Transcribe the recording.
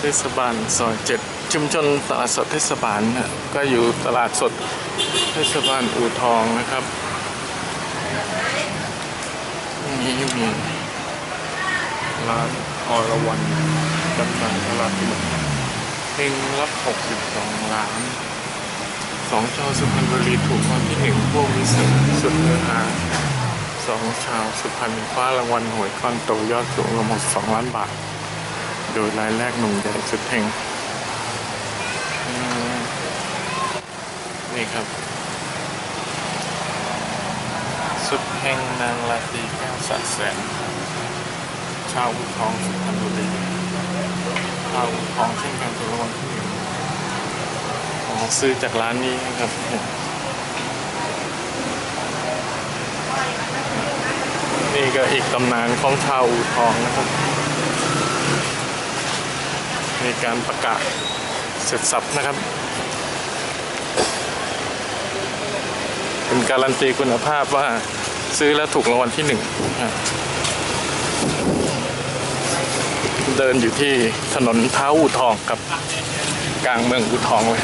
เทศบาลซอยเจ็ดชุมชนตลาดสดเทศบาลนะก็อยู่ตลาดสดเทศบาลอู่ทองนะครับนี่มีร้านอรวรรณจำหน่ายตลาดหมึกเฮงรับ62 ล้านสองชาวสุพรรณบุรีถูกรางวันที่หนึ่งพวกวิเศษสุดเนื้อหาสองชาวสุพรรณคว้ารางวัลหวยก้อนโตยอดสูงรวม62ล้านบาท โดยรายแรกหนุ่มใหญ่สุดเฮงอืมนี่ครับ สุดเฮงนางลาตรีแก้วสัตแสนชาวอุทองสุพรรณบุรีชาวอุทองเช่นกันถูกรางวัลที่หนึ่งอ๋อซื้อจากร้านนี้ครับนี่ก็อีกตำนานของชาวอู่ทองนะครับ มีการประกาศเสร็จสับนะครับ เป็นการันตีคุณภาพว่าซื้อแล้วถูกรางวัลที่หนึ่งเดินอยู่ที่ถนนเท้าอู่ทองครับ กลางเมืองอู่ทองเลย